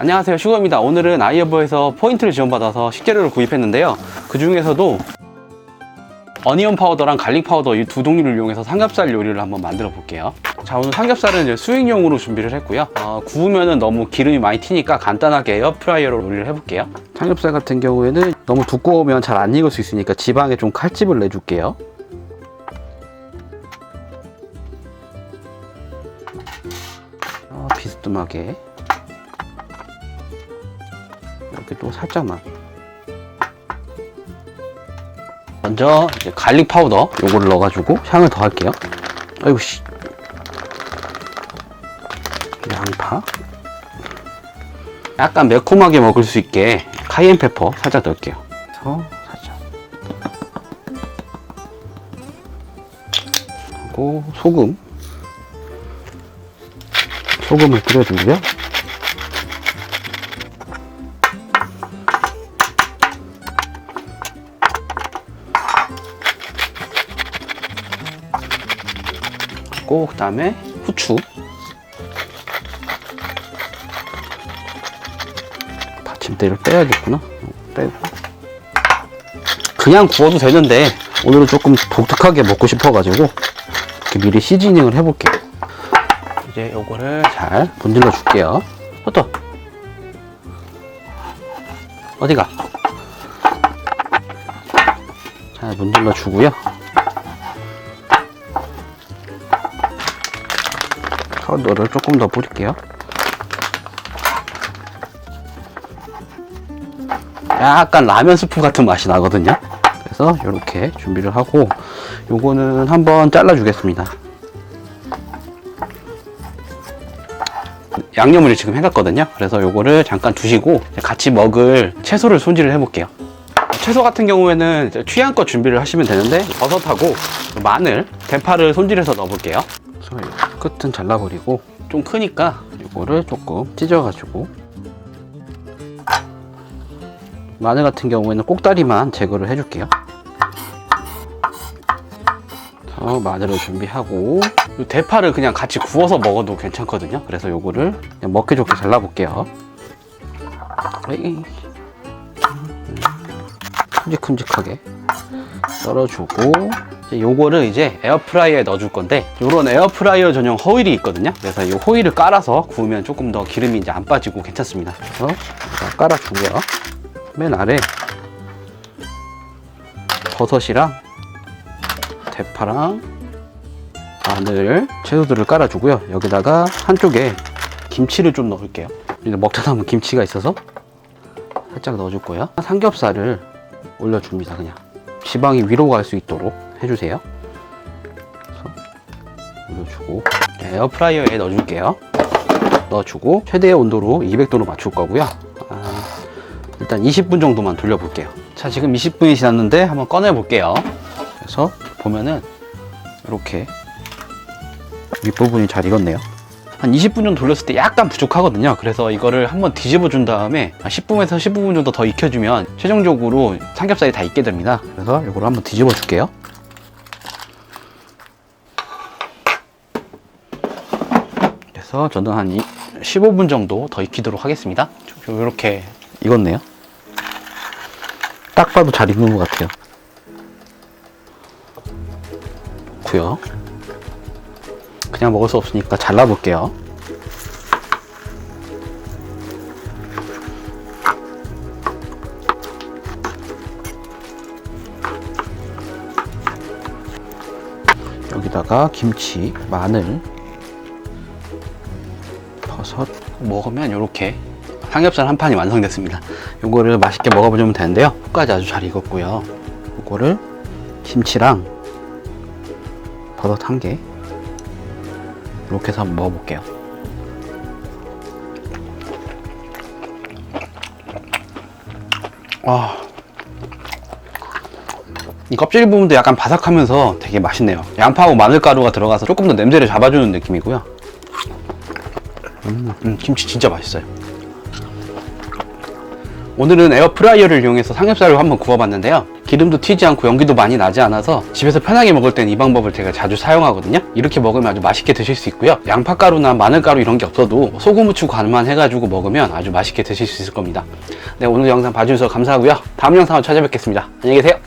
안녕하세요 슈거입니다. 오늘은 아이어버에서 포인트를 지원받아서 식재료를 구입했는데요. 그 중에서도 어니언 파우더랑 갈릭 파우더 이 두 종류를 이용해서 삼겹살 요리를 한번 만들어 볼게요. 자 오늘 삼겹살은 이제 수익용으로 준비를 했고요. 어, 구우면은 너무 기름이 많이 튀니까 간단하게 에어프라이어로 요리를 해볼게요. 삼겹살 같은 경우에는 너무 두꺼우면 잘 안 익을 수 있으니까 지방에 좀 칼집을 내줄게요. 어, 비스듬하게 이렇게 또 살짝만. 먼저 이제 갈릭 파우더 요거를 넣어가지고 향을 더 할게요. 아이고 씨. 양파. 약간 매콤하게 먹을 수 있게 카이엔 페퍼 살짝 넣을게요. 그래서 살짝. 하고 소금. 소금을 뿌려주고요 하고 그 다음에 후추. 받침대를 빼야겠구나. 빼고. 그냥 구워도 되는데 오늘은 조금 독특하게 먹고 싶어가지고 이렇게 미리 시즈닝을 해볼게요. 이제 요거를 잘 문질러 줄게요. 호떡 어디가? 잘 문질러 주고요 파우더를 조금 더 뿌릴게요. 약간 라면 스프 같은 맛이 나거든요. 그래서 이렇게 준비를 하고 요거는 한번 잘라 주겠습니다. 양념을 지금 해놨거든요. 그래서 요거를 잠깐 두시고 같이 먹을 채소를 손질을 해볼게요. 채소 같은 경우에는 취향껏 준비를 하시면 되는데 버섯하고 마늘, 대파를 손질해서 넣어볼게요. 끝은 잘라버리고 좀 크니까 이거를 조금 찢어가지고 마늘 같은 경우에는 꼭다리만 제거를 해줄게요. 그래서 마늘을 준비하고 이 대파를 그냥 같이 구워서 먹어도 괜찮거든요. 그래서 요거를 먹기 좋게 잘라볼게요. 에이. 큼직큼직하게 썰어주고 이제 요거를 이제 에어프라이어에 넣어줄 건데 요런 에어프라이어 전용 호일이 있거든요. 그래서 이 호일을 깔아서 구우면 조금 더 기름이 이제 안 빠지고 괜찮습니다. 그래서 깔아주고요. 맨 아래 버섯이랑 대파랑 마늘 채소들을 깔아주고요. 여기다가 한쪽에 김치를 좀 넣을게요. 먹다 남은 김치가 있어서 살짝 넣어줄 거예요. 삼겹살을 올려줍니다 그냥. 지방이 위로 갈 수 있도록 해주세요 올려주고 네, 에어프라이어에 넣어줄게요 넣어주고 최대 온도로 200도로 맞출 거고요 아, 일단 20분 정도만 돌려볼게요 자 지금 20분이 지났는데 한번 꺼내 볼게요 그래서 보면은 이렇게 윗부분이 잘 익었네요 한 20분 정도 돌렸을 때 약간 부족하거든요. 그래서 이거를 한번 뒤집어 준 다음에 10분에서 15분 정도 더 익혀주면 최종적으로 삼겹살이 다 익게 됩니다. 그래서 이거를 한번 뒤집어 줄게요. 그래서 저는 한 15분 정도 더 익히도록 하겠습니다. 이렇게 익었네요. 딱 봐도 잘 익는 것 같아요. 고요 그냥 먹을 수 없으니까 잘라볼게요. 여기다가 김치, 마늘, 버섯 먹으면 이렇게 삼겹살 한 판이 완성됐습니다. 이거를 맛있게 먹어보면 되는데요. 끝까지 아주 잘 익었고요. 이거를 김치랑 버섯 한 개, 이렇게 해서 한번 먹어볼게요. 와. 이 껍질 부분도 약간 바삭하면서 되게 맛있네요. 양파하고 마늘가루가 들어가서 조금 더 냄새를 잡아주는 느낌이고요. 음, 음, 김치 진짜 맛있어요. 오늘은 에어프라이어를 이용해서 삼겹살을 한번 구워봤는데요. 기름도 튀지 않고 연기도 많이 나지 않아서 집에서 편하게 먹을 땐 이 방법을 제가 자주 사용하거든요. 이렇게 먹으면 아주 맛있게 드실 수 있고요. 양파가루나 마늘가루 이런 게 없어도 소금, 후추 간만 해가지고 먹으면 아주 맛있게 드실 수 있을 겁니다. 네, 오늘 영상 봐주셔서 감사하고요. 다음 영상으로 찾아뵙겠습니다. 안녕히 계세요.